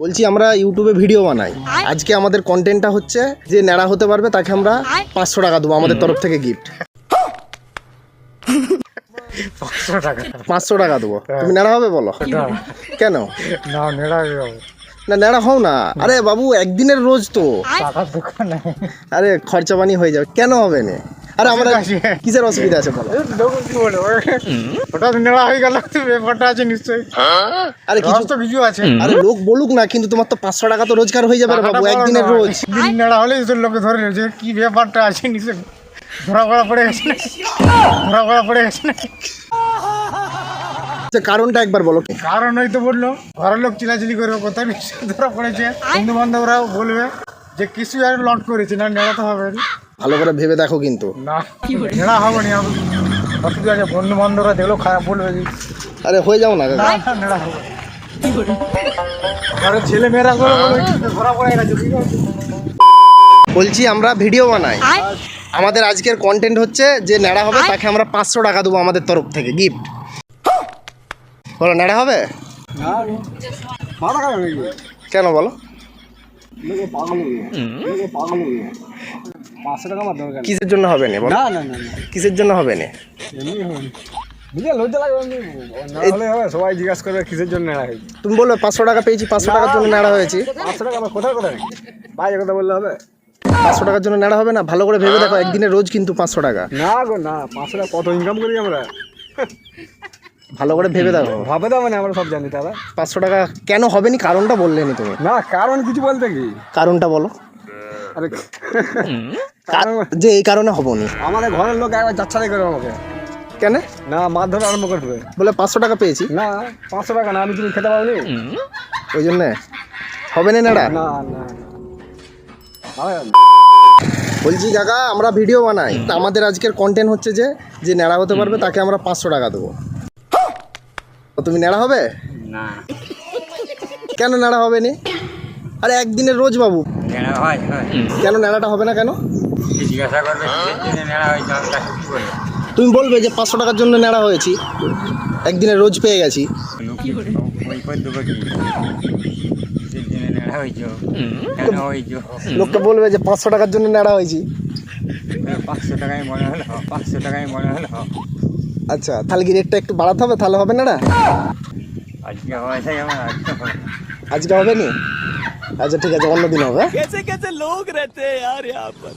বলছি আমরা ইউটিউবে ভিডিও বানাই। আজকে আমাদের কন্টেন্টটা হচ্ছে যে ন্যাড়া হতে পারবে তাকে আমরা পাঁচশো টাকা দেবো আমাদের তরফ থেকে গিফট পাঁচশো টাকা। পাঁচশো টাকা দেবো। তুমি ন্যাড়া হবে বলো? কেন? না নেড়া না ন্যাড়া হও না। আরে বাবু একদিনের রোজ তো। আরে খরচা পানি হয়ে যাবে। কেন হবে না? আরে আমরা। কিসের অসুবিধা আছে বলো? ওটা তো হয়ে গেল ব্যাপারটা আছে নিশ্চয়ই। আরে কিছু তো কিছু আছে। আরে লোক বলুক না কিন্তু তোমার তো পাঁচশো টাকা তো রোজগার হয়ে যাবে বাবু একদিনের রোজ। দিন নেড়া হলেই তো লোকে ধরে রয়েছে কি ব্যাপারটা আছে নিশ্চয়ই। ধরা পড়া পড়ে গেছে ধরা পড়া পড়ে গেছে না আচ্ছা, কারণটা একবার বলো। কারণ হয়তো বলল ঘরের লোক চিলাচিলি করবে কোথায়? নিশ্চয়ই ধরা পড়েছে। বন্ধু বান্ধবরাও বলবে যে কিছু আর লট করেছে না নেড়াতে হবে না। ভালো করে ভেবে দেখো কিন্তু। না নেড়া হবে না। অসুবিধা আছে বন্ধু বান্ধবরা দেখলেও খারাপ বলবে আরে হয়ে যাও না কাকা। নেড়া হবে। ছেলে মেয়েরা ধরা পড়ে গেছে বলছি আমরা ভিডিও বানাই। আমাদের আজকের কন্টেন্ট হচ্ছে যে ন্যাড়া হবে তাকে আমরা পাঁচশো টাকা দেবো আমাদের তরফ থেকে গিফট বলো ন্যাড়া হবে? কেন বলো? পাঁচশো টাকা আমার দরকার কিসের জন্য হবে না না না না কিসের জন্য হবে না? এমনি হবে বুঝলে লজ্জা লাগবে না হলে হবে সবাই জিজ্ঞাসা করবে কিসের জন্য নেড়া হয়েছে। তুমি বলবে পাঁচশো টাকা পেয়েছি পাঁচশো টাকার জন্য ন্যাড়া হয়েছি। পাঁচশো টাকা আমার কোথায় কোথায়? বাইরে কথা বললে হবে। পাঁচশো টাকার জন্য ন্যাড়া হবে না? ভালো করে ভেবে দেখো একদিনে রোজ কিন্তু পাঁচশো টাকা। না গো না পাঁচশো টাকা কত ইনকাম করি আমরা? ভালো করে ভেবে দেখো। ভাবে দাও মানে আমরা সব জানি দাদা পাঁচশো টাকা কেন হবে নি? কারণটা বললেনি তুমি। না কারণ কিছু বলতে কি? কারণটা বলো। আরে যে এই কারণে হব নি আমাদের ঘরের লোক একবার যাচ্ছাই করে আমাকে। কেন? না মারধর আরম্ভ করবে। বলে পাঁচশো টাকা পেয়েছি। না পাঁচশো টাকা না আমি তুমি খেতে পারোনি ওই জন্যে? হবে না ন্যাড়া না না বলছি কাকা আমরা ভিডিও বানাই। তা আমাদের আজকের কন্টেন্ট হচ্ছে যে যে ন্যাড়া হতে পারবে তাকে আমরা পাঁচশো টাকা দেবো। তো তুমি ন্যাড়া হবে? না। কেন ন্যাড়া হবে নি? আরে একদিনের রোজ বাবু। কেন ন্যাড়াটা হবে না কেন? জিজ্ঞাসা করবে কিসের জন্য নেড়া হয়েছে আমি তাকে কি বলবো তুমি বলবে যে পাঁচশো টাকার জন্য ন্যাড়া হয়েছি একদিনের রোজ পেয়ে গেছি ওই পর দেবো কি কিসের জন্য নেড়া হয়েছ কেন হয়েছ লোকটা বলবে যে পাঁচশো টাকার জন্য ন্যাড়া হয়েছি পাঁচশো টাকায় মনে হলো পাঁচশো টাকায় মনে হলো আচ্ছা তাহলে কি রেটটা একটু বাড়াতে হবে তাহলে হবে ন্যাড়া আজকে হয়েছে আমার আজকে হবে আজকে হবে নি আচ্ছা ঠিক আছে অন্য দিন হবে হ্যাঁ? कैसे कैसे लोग रहते हैं यार यहाँ पर